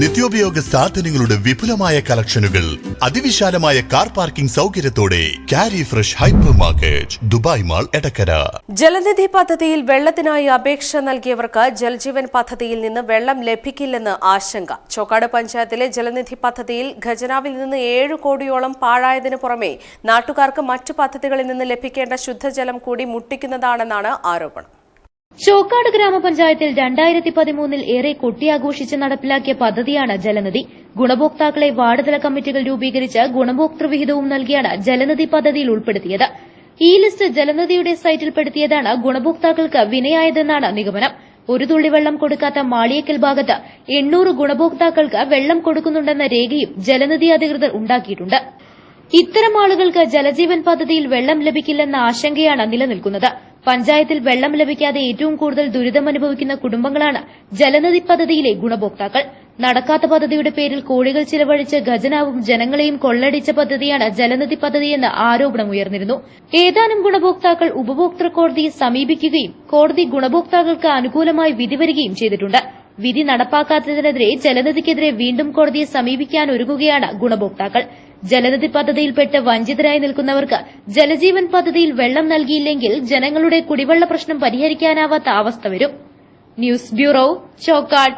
നിത്യോപയോഗ സാധനങ്ങളുടെ വിപുലമായ കളക്ഷനുകൾ അതിവിശാലമായ car parking സൗകര്യത്തോടെ Kari fresh hypermarket Dubai mall Edakkara. Jalanidhi പദ്ധതിയിൽ വെള്ളത്തിനായി അപേക്ഷ നൽകിയവർക്ക് ജൽജീവൻ പദ്ധതിയിൽ നിന്ന് വെള്ളം ലഭിക്കില്ലെന്ന് ആശങ്ക. ചോക്കാട് പഞ്ചായത്തിലെ ജലനിധി പദ്ധതിയിൽ ഖജനാവിൽ നിന്ന് ഏഴ് കോടിയോളം പാഴായതിനു പുറമെ നാട്ടുകാർക്ക് മറ്റു പദ്ധതികളിൽ നിന്ന് ലഭിക്കേണ്ട ശുദ്ധജലം കൂടി മുട്ടിക്കുന്നതാണെന്നാണ് ആരോപണം. ചോക്കാട് ഗ്രാമപഞ്ചായത്തിൽ രണ്ടായിരത്തി പതിമൂന്നിൽ ഏറെ കൊട്ടിയാഘോഷിച്ച് നടപ്പിലാക്കിയ പദ്ധതിയാണ് ജലനിധി. ഗുണഭോക്താക്കളെ വാർഡുതല കമ്മിറ്റികൾ രൂപീകരിച്ച് ഗുണഭോക്തൃവിഹിതവും നൽകിയാണ് ജലനിധി പദ്ധതിയിൽ ഉൾപ്പെടുത്തിയത്. ഈ ലിസ്റ്റ് ജലനിധിയുടെ സൈറ്റിൽപ്പെടുത്തിയതാണ് ഗുണഭോക്താക്കൾക്ക് വിനയായതെന്നാണ് നിഗമനം. ഒരു തുള്ളി വെള്ളം കൊടുക്കാത്ത മാളിയക്കൽ ഭാഗത്ത് എണ്ണൂറ് ഗുണഭോക്താക്കൾക്ക് വെള്ളം കൊടുക്കുന്നുണ്ടെന്ന രേഖയും ജലനിധി അധികൃതർ ഉണ്ടാക്കിയിട്ടുണ്ട്. ഇത്തരം ആളുകൾക്ക് ജലജീവൻ പദ്ധതിയിൽ വെള്ളം ലഭിക്കില്ലെന്ന ആശങ്കയാണ് നിലനിൽക്കുന്നത്. പഞ്ചായത്തിൽ വെള്ളം ലഭിക്കാതെ ഏറ്റവും കൂടുതൽ ദുരിതമനുഭവിക്കുന്ന കുടുംബങ്ങളാണ് ജലനിധി പദ്ധതിയിലെ ഗുണഭോക്താക്കൾ. നടക്കാത്ത പദ്ധതിയുടെ പേരിൽ കോടികൾ ചിലവഴിച്ച് ഖജനാവും ജനങ്ങളെയും കൊള്ളടിച്ച പദ്ധതിയാണ് ജലനിധി പദ്ധതിയെന്ന് ആരോപണമുയർന്നിരുന്നു ഏതാനും ഗുണഭോക്താക്കൾ ഉപഭോക്തൃ കോടതിയെ സമീപിക്കുകയും കോടതി ഗുണഭോക്താക്കൾക്ക് അനുകൂലമായി വിധി ചെയ്തിട്ടുണ്ട്. വിധി നടപ്പാക്കാത്തതിനെതിരെ ജലനിധിക്കെതിരെ വീണ്ടും കോടതിയെ സമീപിക്കാനൊരുങ്ങുകയാണ് ഗുണഭോക്താക്കൾ. ജലനിധി പദ്ധതിയിൽപ്പെട്ട് വഞ്ചിതരായി നിൽക്കുന്നവർക്ക് ജലജീവൻ പദ്ധതിയിൽ വെള്ളം നൽകിയില്ലെങ്കിൽ ജനങ്ങളുടെ കുടിവെള്ള പ്രശ്നം പരിഹരിക്കാനാവാത്ത അവസ്ഥ വരും. News bureau Chokkad.